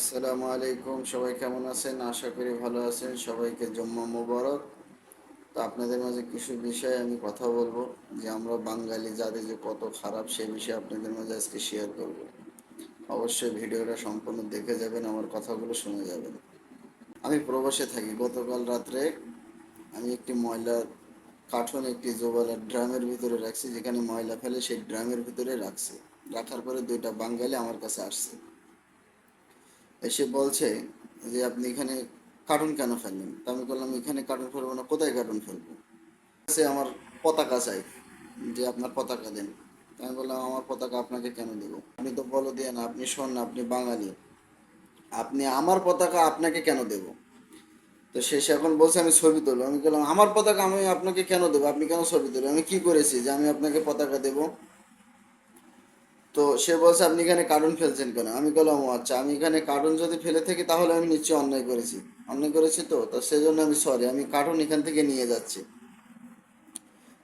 আসসালামু আলাইকুম, সবাই কেমন আছেন? আশা করি ভালো আছেন। সবাইকে জম্মা মোবারক। তো আপনাদের মাঝে কিছু বিষয়ে আমি কথা বলব, যে আমরা বাঙালি জাতি যে কত খারাপ সেই বিষয়ে আপনাদের মাঝে আজকে শেয়ার করব। অবশ্যই ভিডিওটা সম্পূর্ণ দেখে যাবেন, আমার কথাগুলো শুনে যাবেন। আমি প্রবাসে থাকি। গতকাল রাত্রে আমি একটি ময়লার কার্টুন, একটি জোবালার ড্রামের ভিতরে রাখছি, যেখানে ময়লা ফেলে সেই ড্রামের ভিতরে রাখছি। রাখার পরে দুইটা বাঙালি আমার কাছে আসছে। এসে বলছে যে, আপনি এখানে কার্টুন কেন ফেললেন? তা আমি বললাম, এখানে কার্টুন ফেলব না, কোথায় কার্টুন ফেলব? সে আমার পতাকা চাই, যে আপনার পতাকা দেন। আমি বললাম, আমার পতাকা আপনাকে কেন দেবো? আপনি তো বলো দিয়ে না, আপনি শোন না, আপনি বাঙালি। আপনি আমার পতাকা আপনাকে কেন দেব? তো শেষে এখন বলছে, আমি ছবি তুলবো। আমি বললাম, আমার পতাকা আমি আপনাকে কেন দেবো? আপনি কেন ছবি তুলবেন? আমি কি করেছি যে আমি আপনাকে পতাকা দেবো? তো সে বলছে, আপনি এখানে কার্টুন ফেলছেন কেন? আমি বললাম, "ও আচ্ছা আমি এখানে কার্টুন যদি ফেলে থাকি, তাহলে আমি নিশ্চয়ই অন্যায় করেছি। অন্যায় করেছি তো? তো সেজন্য আমি সরি আমি কার্টুন এখান থেকে নিয়ে যাচ্ছি।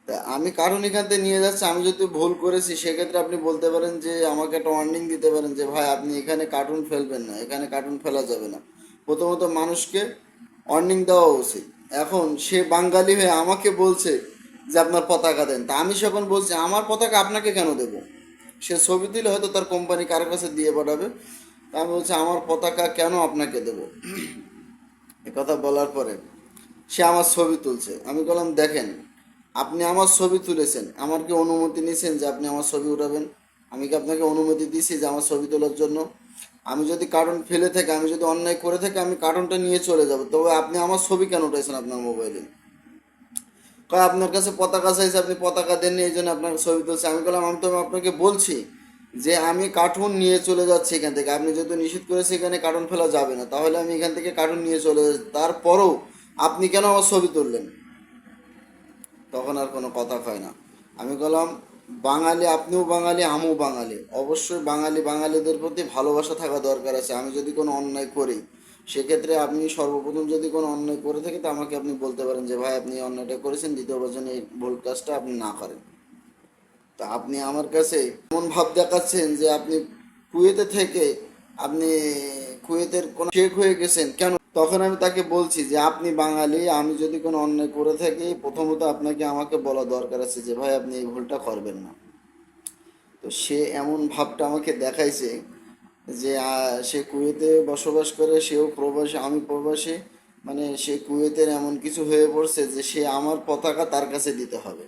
তা আমি কার্টুন এখান থেকে নিয়ে যাচ্ছি, আমি যদি ভুল করেছি, সেক্ষেত্রে আপনি বলতে পারেন যে, আমাকে একটা ওয়ার্নিং দিতে পারেন যে, ভাই, আপনি এখানে কার্টুন ফেলবেন না, এখানে কার্টুন ফেলা যাবে না। প্রথমত মানুষকে ওয়ার্নিং দেওয়া উচিত। এখন সে বাঙালি হয়ে আমাকে বলছে যে, আপনার পতাকা দেন। তা আমি যখন বলছি, আমার পতাকা আপনাকে কেন দেবো? সে ছবি দিলে হয়তো তার কোম্পানি কারও কাছে দিয়ে পাঠাবে। আমি বলছি, আমার পতাকা কেন আপনাকে দেবো? কথা বলার পরে সে আমার ছবি তুলছে। আমি বললাম, দেখেন, আপনি আমার ছবি তুলেছেন। আমার কি অনুমতি নিয়েছেন যে আপনি আমার ছবি উঠাবেন? আমি কি আপনাকে অনুমতি দিয়েছি যে আমার ছবি তোলার জন্য? আমি যদি কার্টুন ফেলে থাকি, আমি যদি অন্যায় করে থাকি, আমি কার্টুনটা নিয়ে চলে যাব। তবে আপনি আমার ছবি কেন উঠেছেন আপনার মোবাইলে? আপনার কাছে পতাকা চাইছে, আপনি পতাকা দেননি, এই জন্য আপনার ছবি তুলছে। আমি বললাম, আমি তো আপনাকে বলছি যে আমি কার্টুন নিয়ে চলে যাচ্ছি এখান থেকে। আপনি যেহেতু নিষেধ করেছে এখানে কার্টুন ফেলা যাবে না। তাহলে আমি এখান থেকে কার্টুন নিয়ে চলে যাচ্ছি। তারপরও আপনি কেন আমার ছবি তুললেন? তখন আর কোনো কথা হয় না। আমি বললাম, বাঙালি, আপনিও বাঙালি, আমিও বাঙালি। অবশ্যই বাঙালি, বাঙালিদের প্রতি ভালোবাসা থাকা দরকার আছে। আমি যদি কোনো অন্যায় করি সেক্ষেত্রে আপনি সর্বপ্রথম যদি কোনো অন্যায় করে থাকি, তো আমাকে আপনি বলতে পারেন যে, ভাই, আপনি অন্যায়টা করেছেন, দ্বিতীয়বার যেন এই ভুল কাজটা আপনি না করেন। তা আপনি আমার কাছে এমন ভাব দেখাচ্ছেন যে, আপনি কুয়েতে থেকে আপনি কুয়েতের কোনো শেখ হয়ে গেছেন, কেন? তখন আমি তাকে বলছি যে, আপনি বাঙালি, আমি যদি কোনো অন্যায় করে থাকি, প্রথমত আপনাকে আমাকে বলা দরকার আছে যে, ভাই, আপনি এই ভুলটা করবেন না। তো সে এমন ভাবটা আমাকে দেখাইছে যে সে কুয়েতে বসবাস করে, সেও প্রবাসী, আমি প্রবাসী মানে সে কুয়েতের এমন কিছু হয়ে পড়ছে যে, সে আমার পতাকা তার কাছে দিতে হবে।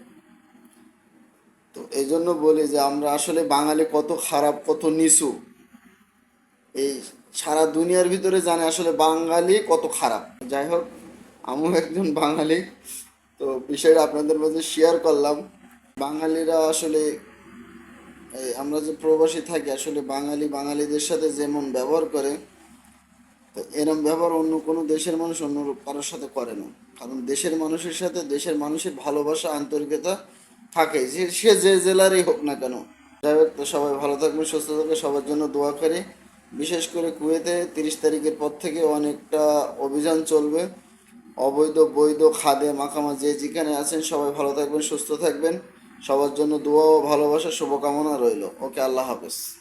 তো এই জন্য বলি যে, আমরা আসলে বাঙালি কত খারাপ, কত নিচু। এই সারা দুনিয়ার ভিতরে জানে আসলে বাঙালি কত খারাপ। যাই হোক, আমিও একজন বাঙালি, তো বিষয়টা আপনাদের মাঝে শেয়ার করলাম। বাঙালিরা আসলে আমরা যে প্রবাসী থাকি, আসলে বাঙালি বাঙালিদের সাথে যেমন ব্যবহার করে, তো এরম ব্যবহার অন্য কোনো দেশের মানুষ অন্য কারোর সাথে করে না। কারণ দেশের মানুষের সাথে দেশের মানুষের ভালোবাসা, আন্তরিকতা থাকে। যে, সে যে জেলারই হোক না কেন। যাই হোক, তো সবাই ভালো থাকবে সুস্থ থাকবে সবার জন্য দোয়া করি। বিশেষ করে কুয়েতে তিরিশ তারিখের পর থেকে অনেকটা অভিযান চলবে। অবৈধ, বৈধ খাদে মাখামা যে যেখানে আছেন, সবাই ভালো থাকবেন, সুস্থ থাকবেন। সবার জন্য দোয়া ও ভালোবাসার শুভকামনা রইল। ওকে আল্লাহ হাফেজ।